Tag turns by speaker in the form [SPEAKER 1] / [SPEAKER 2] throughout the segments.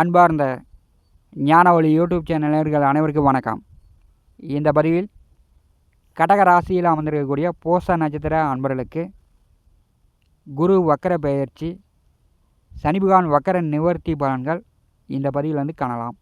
[SPEAKER 1] அன்பார்ந்த ஞானவழி YouTube channel நேர்கள் அனைவருக்கும் வணக்கம். இந்த பதிவில் கடக ராசியில் அமர்ந்திருக்கக்கூடிய போச நட்சத்திர அன்பர்களுக்கு குரு வக்கர பெயர்ச்சி சனிபகான் வக்கர நிவர்த்தி பலன்கள் இந்த பதிவில் வந்து காணலாம்.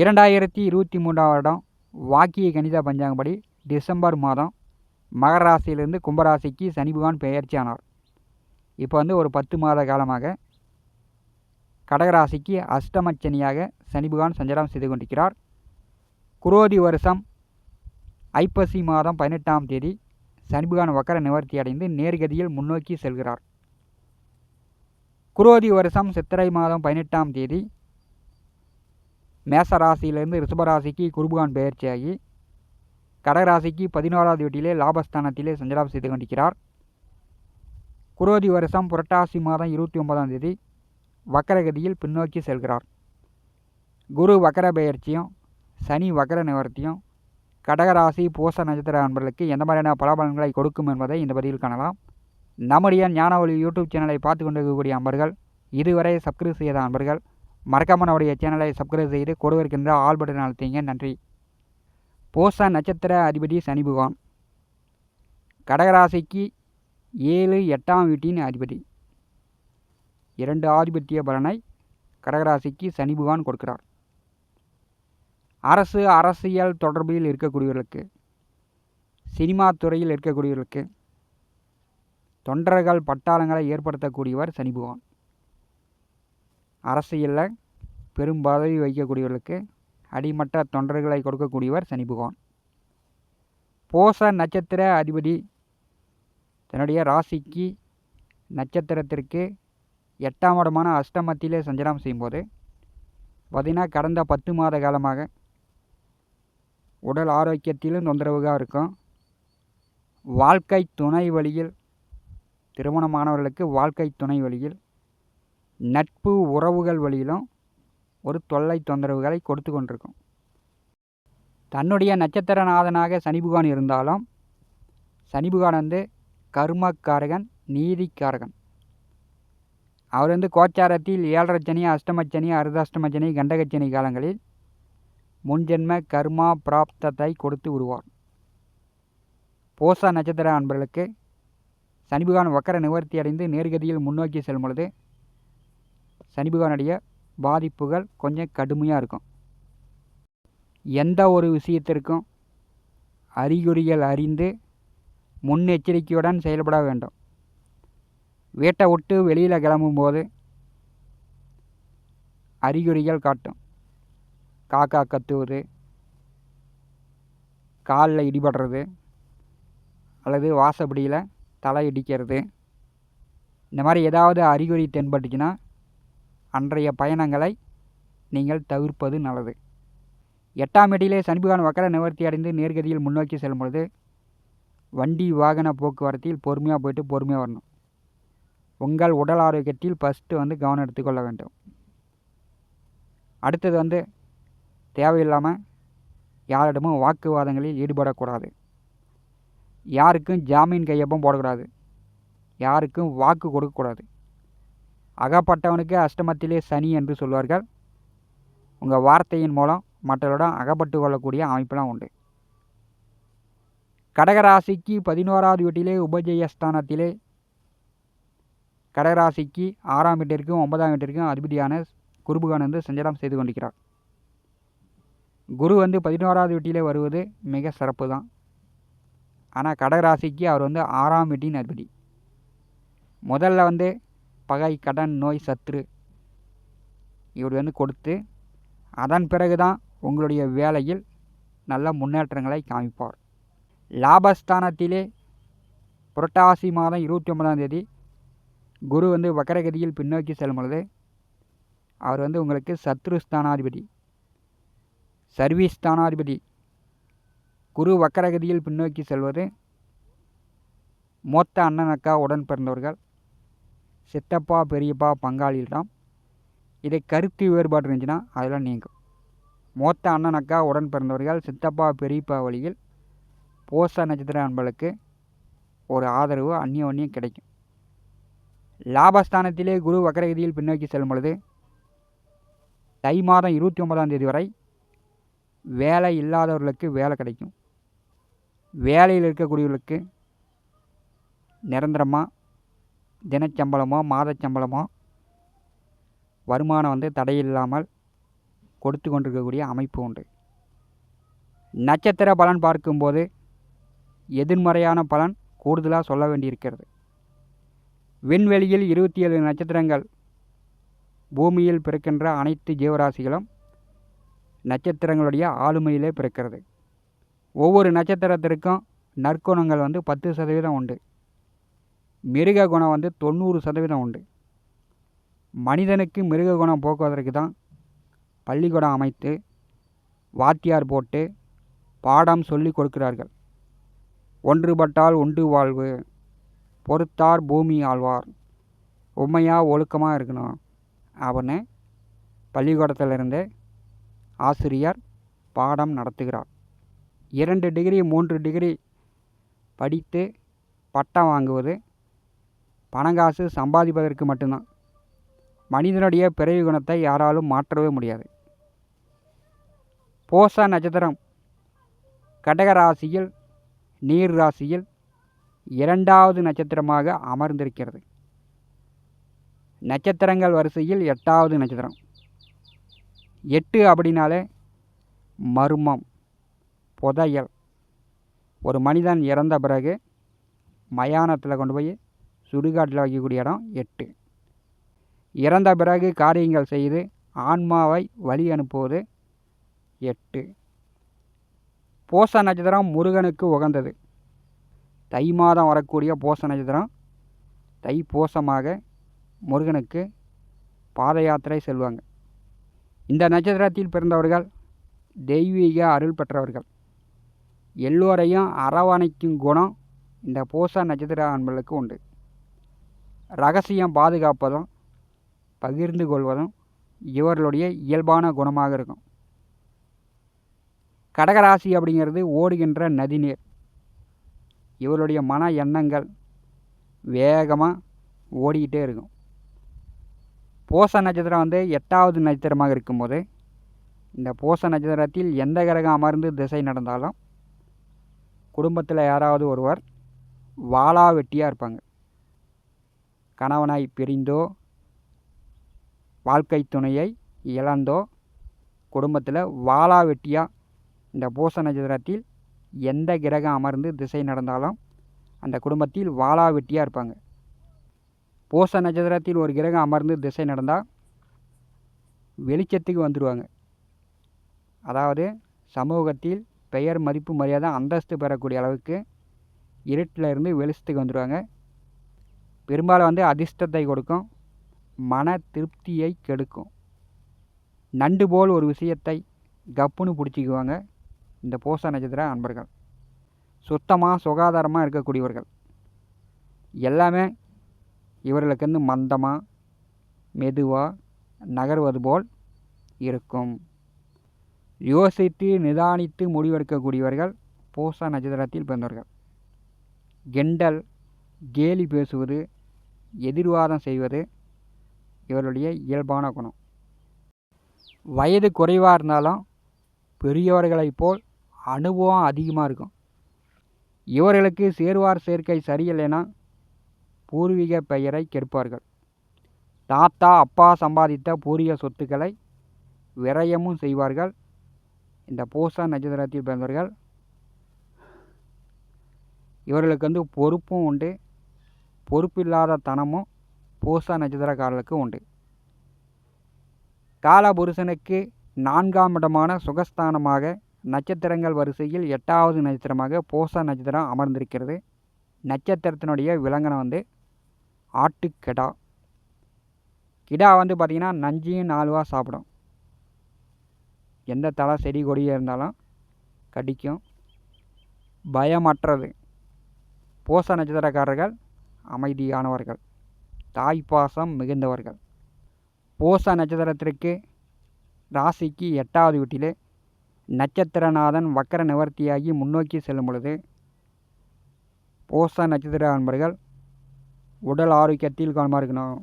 [SPEAKER 1] இரண்டாயிரத்தி இருபத்தி மூன்றாம் வருடம் வாக்கிய கணித பஞ்சாங்கப்படி டிசம்பர் மாதம் மகர ராசியிலிருந்து கும்பராசிக்கு சனிபகான் பெயர்ச்சியானார். பெயர்ச்சி ஆனார் இப்போ வந்து ஒரு பத்து மாத காலமாக கடகராசிக்கு அஷ்டமச்சனியாக சனி பகவான் சஞ்சாரம் செய்து கொண்டிருக்கிறார். குரோதி வருஷம் ஐப்பசி மாதம் பதினெட்டாம் தேதி சனி பகவான் வக்கர நிவர்த்தி அடைந்து நேர்கதியில் முன்னோக்கி செல்கிறார். குரோதி வருஷம் சித்திரை மாதம் பதினெட்டாம் தேதி மேச ராசியிலிருந்து ரிஷபராசிக்கு குருபகான் பெயர்ச்சியாகி கடகராசிக்கு பதினோராவது வீட்டிலே லாபஸ்தானத்திலே சஞ்சாரம் செய்து கொண்டிருக்கிறார். குரோதி வருஷம் புரட்டாசி மாதம் இருபத்தி ஒன்பதாம் தேதி வக்கரகதியில் பின்னோக்கி செல்கிறார். குரு வக்கர பெயர்ச்சியும் சனி வக்கர நிவர்த்தியும் கடகராசி பூச நட்சத்திர அன்பர்களுக்கு எந்த மாதிரியான பலாபலன்களை கொடுக்கும் என்பதை இந்த பதிவில் காணலாம். நம்முடைய ஞானவழி யூடியூப் சேனலை பார்த்து கொண்டிருக்கக்கூடிய அன்பர்கள் இதுவரை சப்ஸ்கிரைப் செய்த அன்பர்கள் மறக்காமல் நம்முடைய சேனலை சப்ஸ்கிரைப் செய்து கொடுவிருக்கின்ற ஆல் பட்டன் அழுத்திங்க. நன்றி. பூச நட்சத்திர அதிபதி சனி பகவான். கடகராசிக்கு ஏழு எட்டாம் வீட்டின் அதிபதி. இரண்டு ஆதிபத்திய பலனை கடகராசிக்கு சனி பகவான் கொடுக்கிறார். அரசு அரசியல் தொடர்பில் இருக்கக்கூடியவர்களுக்கு சினிமா துறையில் இருக்கக்கூடியவர்களுக்கு தொண்டர்கள் பட்டாளங்களை ஏற்படுத்தக்கூடியவர் சனி பகவான். அரசியலில் பெரும் பதவி வகிக்கக்கூடியவர்களுக்கு அடிமட்ட தொண்டர்களை கொடுக்கக்கூடியவர் சனி பகவான். போச நட்சத்திர அதிபதி தன்னுடைய ராசிக்கு நட்சத்திரத்திற்கு எட்டாம் இடமான அஷ்டமத்திலே சஞ்சாரம் செய்யும்போது பார்த்திங்கன்னா கடந்த பத்து மாத காலமாக உடல் ஆரோக்கியத்திலும் தொந்தரவுகாக இருக்கும். வாழ்க்கை துணை வழியில் திருமணமானவர்களுக்கு வாழ்க்கை துணை வழியில் நட்பு உறவுகள் வழியிலும் ஒரு தொல்லை தொந்தரவுகளை கொடுத்து கொண்டிருக்கும். தன்னுடைய நட்சத்திரநாதனாக சனி பகவான் இருந்தாலும் சனி வந்து கர்மக்காரகன் நீதிக்காரகன். அவர் வந்து கோச்சாரத்தில் ஏழரை சனி அஷ்டமச்சனி அர்தாஷ்டமச்சனி கண்டகச்சனி காலங்களில் முன்ஜென்ம கர்மா பிராப்தத்தை கொடுத்து விடுவார். போசா நட்சத்திர அன்பர்களுக்கு சனிபகவான் வக்கர நிவர்த்தி அடைந்து நேர்கதியில் முன்னோக்கி செல்லும் பொழுது சனிபகவானுடைய பாதிப்புகள் கொஞ்சம் கடுமையாக இருக்கும். எந்த ஒரு விஷயத்திற்கும் அறிகுறிகள் அறிந்து முன்னெச்சரிக்கையுடன் செயல்பட வேண்டும். வீட்டை விட்டு வெளியில் கிளம்பும்போது அறிகுறிகள் காட்டும். காக்கா கத்துவது காலில் இடிபடுறது அல்லது வாசப்படியில் தலை இடிக்கிறது. இந்த மாதிரி ஏதாவது அறிகுறி தென்பட்டுச்சுன்னா அன்றைய பயணங்களை நீங்கள் தவிர்ப்பது நல்லது. எட்டாம் எட்டிலே சனிபகவான் வக்கர நிவர்த்தி அடைந்து நேர்கதியில் முன்னோக்கி செல்லும் பொழுது வண்டி வாகன போக்குவரத்தில் பொறுமையாக போயிட்டு பொறுமையாக வரணும். உங்கள் உடல் ஆரோக்கியத்தில் ஃபஸ்ட்டு வந்து கவனம் எடுத்துக்கொள்ள வேண்டும். அடுத்தது வந்து தேவையில்லாமல் யாரிடமும் வாக்குவாதங்களில் ஈடுபடக்கூடாது. யாருக்கும் ஜாமீன் கையொப்பம் போடக்கூடாது. யாருக்கும் வாக்கு கொடுக்கக்கூடாது. அகப்பட்டவனுக்கு அஷ்டமத்திலே சனி என்று சொல்வார்கள். உங்கள் வார்த்தையின் மூலம் மற்றவரிடம் அகப்பட்டு கொள்ளக்கூடிய அமைப்பெலாம் உண்டு. கடகராசிக்கு பதினோராவது வீட்டிலே உபஜயஸ்தானத்திலே கடகராசிக்கு ஆறாம் வீட்டிற்கும் ஒன்பதாம் வீட்டிற்கும் அதிபதியான குருபகான் வந்து சஞ்சாரம் செய்து கொண்டிருக்கிறார். குரு வந்து பதினோராவது வீட்டிலே வருவது மிக சிறப்பு தான் ஆனால் கடகராசிக்கு அவர் வந்து ஆறாம் வீட்டின் அதிபதி. முதல்ல வந்து பகை கடன் நோய் சத்ரு இவர் வந்து கொடுத்து அதன் பிறகு தான் உங்களுடைய வேலையில் நல்ல முன்னேற்றங்களை காமிப்பார். லாபஸ்தானத்திலே புரட்டாசி மாதம் இருபத்தி ஒன்பதாம் தேதி குரு வந்து வக்கரகதியில் பின்னோக்கி செல்லும் பொழுது அவர் வந்து உங்களுக்கு சத்ருஸ்தானாதிபதி சர்வீஸ் ஸ்தானாதிபதி குரு வக்கரகதியில் பின்னோக்கி செல்வது மூத்த அண்ணன் அக்கா உடன் பிறந்தவர்கள் சித்தப்பா பெரியப்பா பங்காளியிடம் இதை கருத்து வேறுபாடு இருந்துச்சுன்னா அதெல்லாம் நீங்கும். மூத்த அண்ணன் அக்கா உடன் பிறந்தவர்கள் சித்தப்பா பெரியப்பா வழியில் போச நட்சத்திர அன்பளுக்கு ஒரு ஆதரவு அந்நியோன்யம் கிடைக்கும். லாபஸ்தானத்திலே குரு வக்கரகதியில் பின்னோக்கி செல்லும் பொழுது தை மாதம் இருபத்தி ஒன்பதாம் தேதி வரை வேலை இல்லாதவர்களுக்கு வேலை கிடைக்கும். வேலையில் இருக்கக்கூடியவர்களுக்கு நிரந்தரமாக தினச்சம்பளமோ மாதச்சம்பளமோ வருமானம் வந்து தடையில்லாமல் கொடுத்து கொண்டிருக்கக்கூடிய அமைப்பு உண்டு. நட்சத்திர பலன் பார்க்கும்போது எதிர்மறையான பலன் கூடுதலாக சொல்ல வேண்டியிருக்கிறது. விண்வெளியில் இருபத்தி ஏழு நட்சத்திரங்கள் பூமியில் பிறக்கின்ற அனைத்து ஜீவராசிகளும் நட்சத்திரங்களுடைய ஆளுமையிலே பிறக்கிறது. ஒவ்வொரு நட்சத்திரத்திற்கும் நற்குணங்கள் வந்து பத்து சதவீதம் உண்டு. மிருக குணம் வந்து தொண்ணூறு சதவீதம் உண்டு. மனிதனுக்கு மிருக குணம் போக்குவதற்கு தான் பள்ளிக்கூடம் அமைத்து வாத்தியார் போட்டு பாடம் சொல்லி கொடுக்கிறார்கள். ஒன்றுபட்டால் உண்டு வாழ்வு பொறுத்தார் பூமி ஆழ்வார். உண்மையாக ஒழுக்கமாக இருக்கணும். அப்படின்னு பள்ளிக்கூடத்திலிருந்து ஆசிரியர் பாடம் நடத்துகிறார். இரண்டு டிகிரி மூன்று டிகிரி படித்து பட்டம் வாங்குவது பணங்காசு சம்பாதிப்பதற்கு மட்டும்தான். மனிதனுடைய பிறவி குணத்தை யாராலும் மாற்றவே முடியாது. போச நட்சத்திரம் கடக ராசியில் நீர் ராசியில் இரண்டாவது நட்சத்திரமாக அமர்ந்திருக்கிறது. நட்சத்திரங்கள் வரிசையில் எட்டாவது நட்சத்திரம். எட்டு அப்படின்னாலே மர்மம் புதையல். ஒரு மனிதன் இறந்த பிறகு மயானத்தில் கொண்டு போய் சுடுகாட்டில் வைக்கக்கூடிய இடம் எட்டு. இறந்த பிறகு காரியங்கள் செய்து ஆன்மாவை வழி அனுப்புவது எட்டு. போச நட்சத்திரம் முருகனுக்கு உகந்தது. தை மாதம் வரக்கூடிய போச நட்சத்திரம். தை போசமாக முருகனுக்கு பாத யாத்திரை செல்வாங்க. இந்த நட்சத்திரத்தில் பிறந்தவர்கள் தெய்வீக அருள் பெற்றவர்கள். எல்லோரையும் அரவணைக்கும் குணம் இந்த பூச நட்சத்திர அன்பர்களுக்கு உண்டு. ரகசியம் பாதுகாப்பதும் பகிர்ந்து கொள்வதும் இவர்களுடைய இயல்பான குணமாக இருக்கும். கடகராசி அப்படிங்கிறது ஓடுகின்ற நதிநீர். இவருடைய மன எண்ணங்கள் வேகமாக ஓடிக்கிட்டே இருக்கும். பூச நட்சத்திரம் வந்து எட்டாவது நட்சத்திரமாக இருக்கும்போது இந்த பூச நட்சத்திரத்தில் எந்த கிரகம் அமர்ந்து திசை நடந்தாலும் குடும்பத்தில் யாராவது ஒருவர் வாளா வெட்டியாக இருப்பாங்க. கணவனாய் பிரிந்தோ வாழ்க்கை துணையை இழந்தோ குடும்பத்தில் வாளா வெட்டியாக இந்த பூச நட்சத்திரத்தில் எந்த கிரகம் அமர்ந்து திசை நடந்தாலும் அந்த குடும்பத்தில் வாளா வெட்டியாக இருப்பாங்க. பூச நட்சத்திரத்தில் ஒரு கிரகம் அமர்ந்து திசை நடந்தால் வெளிச்சத்துக்கு வந்துடுவாங்க அதாவது சமூகத்தில் பெயர் மதிப்பு மரியாதை அந்தஸ்து பெறக்கூடிய அளவுக்கு இருட்டில் இருந்து வெளிச்சத்துக்கு வந்துடுவாங்க பெரும்பாலும் வந்து அதிர்ஷ்டத்தை கொடுக்கும் மன திருப்தியை கெடுக்கும். நண்டு போல் ஒரு விஷயத்தை கப்புன்னு பிடிச்சிக்குவாங்க. இந்த பூச நட்சத்திர அன்பர்கள். சுத்தமாக சுகாதாரமாக இருக்கக்கூடியவர்கள். எல்லாமே இவர்களுக்கு வந்து மந்தமாக மெதுவாக நகர்வது போல் இருக்கும். யோசித்து நிதானித்து முடிவெடுக்கக்கூடியவர்கள் பூச நட்சத்திரத்தில் பிறந்தவர்கள். கெண்டல் கேலி பேசுவது எதிர்வாதம் செய்வது இவருடைய இயல்பான குணம். வயது குறைவாக இருந்தாலும் பெரியவர்களைப் போல் அனுபவம் அதிகமாக இருக்கும். இவர்களுக்கு சேர்வார் சேர்க்கை சரியில்லைன்னா பூர்வீக பெயரை கெடுப்பார்கள். தாத்தா அப்பா சம்பாதித்த பூர்வீக சொத்துக்களை விரயமும் செய்வார்கள். இந்த பூசா நட்சத்திரத்தில் பிறந்தவர்கள் இவர்களுக்கு வந்து பொறுப்பும் உண்டு. பொறுப்பில்லாத தனமும் பூசா நட்சத்திரக்காரர்களுக்கு உண்டு. காலபுருஷனுக்கு நான்காம் இடமான சுகஸ்தானமாக நட்சத்திரங்கள் வரிசையில் எட்டாவது நட்சத்திரமாக போசா நட்சத்திரம் அமர்ந்திருக்கிறது. நட்சத்திரத்தினுடைய விலங்கனம் வந்து ஆட்டுக்கிடா. கிடா வந்து பார்த்திங்கன்னா நஞ்சையும் நாலுவா சாப்பிடும். எந்த தலை செடி கொடியாக இருந்தாலும் கடிக்கும். பயமற்றது. போச நட்சத்திரக்காரர்கள் அமைதியானவர்கள். தாய்ப்பாசம் மிகுந்தவர்கள். போச நட்சத்திரத்திற்கு ராசிக்கு எட்டாவது வீட்டிலே நட்சத்திரநாதன் வக்கர நிவர்த்தியாகி முன்னோக்கி செல்லும் பொழுது போச நட்சத்திர அன்பர்கள் உடல் ஆரோக்கியத்தில் கவனமாக இருக்கணும்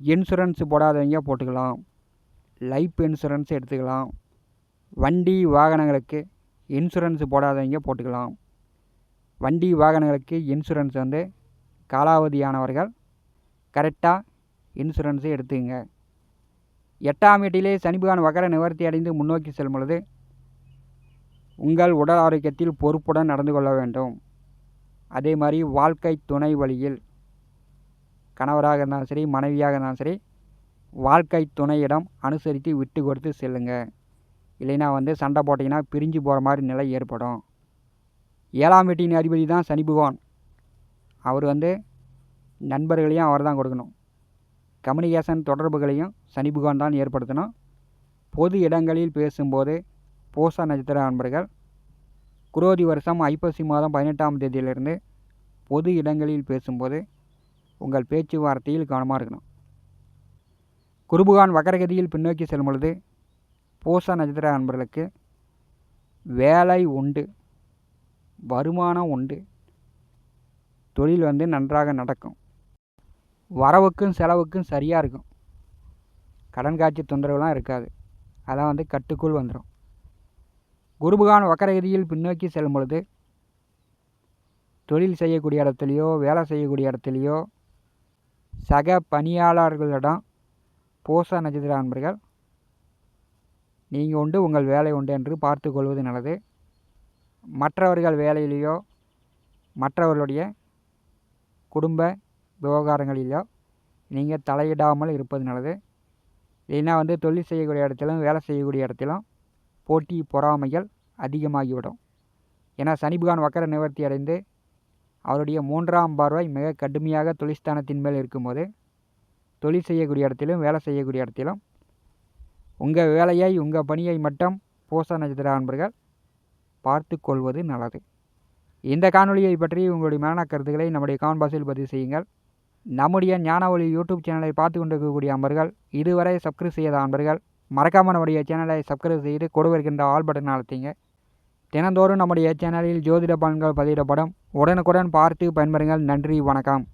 [SPEAKER 1] இன்சூரன்ஸ் போடாதவங்க போட்டுக்கலாம். லைஃப் இன்சூரன்ஸ் எடுத்துக்கலாம். வண்டி வாகனங்களுக்கு இன்சூரன்ஸ் போடாதவங்க போட்டுக்கலாம். வண்டி வாகனங்களுக்கு இன்சூரன்ஸ் வந்து காலாவதியானவர்கள் கரெக்டாக இன்சூரன்ஸை எடுத்துங்க எட்டாம் வீட்டிலே சனி வகர நிவர்த்தி அடைந்து முன்னோக்கி செல்லும் பொழுது உங்கள் உடல் ஆரோக்கியத்தில் பொறுப்புடன் நடந்து கொள்ள வேண்டும். அதே மாதிரி வாழ்க்கை துணை வழியில் கணவராக இருந்தாலும் சரி மனைவியாக இருந்தாலும் சரி வாழ்க்கை துணையிடம் அனுசரித்து விட்டு கொடுத்து செல்லுங்க. இல்லைன்னா வந்து சண்டை போட்டிங்கன்னா பிரிஞ்சு போகிற மாதிரி நிலை ஏற்படும். ஏழாம் வீட்டின் அதிபதி தான் சனி பகவான். அவர் வந்து நண்பர்களையும் அவர் தான் கொடுக்கணும். கம்யூனிகேஷன் தொடர்புகளையும் சனி புகான் தான் ஏற்படுத்தணும். பொது இடங்களில் பேசும்போது பூச நட்சத்திர அன்பர்கள் குரோதி வருஷம் ஐப்பசி மாதம் பதினெட்டாம் தேதியிலிருந்து பொது இடங்களில் பேசும்போது உங்கள் பேச்சுவார்த்தையில் கவனமாக இருக்கணும். குருபுகான் வக்கரகதியில் பின்னோக்கி செல்லும் பொழுது பூச நட்சத்திர அன்பர்களுக்கு வேலை உண்டு வருமானம் உண்டு தொழில் வந்து நன்றாக நடக்கும். வரவுக்கும் செலவுக்கும் சரியாக இருக்கும். கடன் காட்சி தொந்தரவுலாம் இருக்காது. அதான் வந்து கட்டுக்குள் வந்துடும் குருபகான் வக்கரகதியில் பின்னோக்கி செல்லும் பொழுது தொழில் செய்யக்கூடிய இடத்துலையோ வேலை செய்யக்கூடிய இடத்துலையோ சக பணியாளர்களிடம் பூச நட்சத்திர அன்பர்கள் நீங்கள் உண்டு உங்கள் வேலை உண்டு என்று பார்த்து கொள்வது நல்லது. மற்றவர்கள் வேலையிலேயோ மற்றவர்களுடைய குடும்ப விவகாரங்களிலோ நீங்கள் தலையிடாமல் இருப்பது நல்லது. இல்லைன்னா வந்து தொழில் செய்யக்கூடிய இடத்திலும் வேலை செய்யக்கூடிய இடத்திலும் போட்டி பொறாமைகள் அதிகமாகிவிடும். ஏன்னா சனி பகவான் வக்கர நிவர்த்தி அடைந்து அவருடைய மூன்றாம் பார்வை மிக கடுமையாக தொழிற்ஸ்தானத்தின் மேல் இருக்கும்போது தொழில் செய்யக்கூடிய இடத்திலும் வேலை செய்யக்கூடிய இடத்திலும் உங்கள் வேலையை உங்கள் பணியை மட்டும் பூச நட்சத்திர அன்பர்கள் பார்த்து கொள்வது நல்லது. இந்த காணொலியை பற்றி உங்களுடைய மரண கருத்துக்களை நம்முடைய கான்பாஸில் பதிவு செய்யுங்கள். நம்முடைய ஞான ஒளி யூடியூப் சேனலை பார்த்து கொண்டிருக்கக்கூடிய அன்பர்கள் இதுவரை சப்ஸ்கிரைப் செய்யாத அன்பர்கள் மறக்காமல் நம்முடைய சேனலை சப்ஸ்கிரைப் செய்து கொடுவருக்கின்ற ஆல் பட்டன் அழுத்திங்க. தினந்தோறும் நம்முடைய சேனலில் ஜோதிட பலன்கள் பதிவிடப்படும். உடனுக்குடன் பார்த்து பயன்பெறுங்கள். நன்றி வணக்கம்.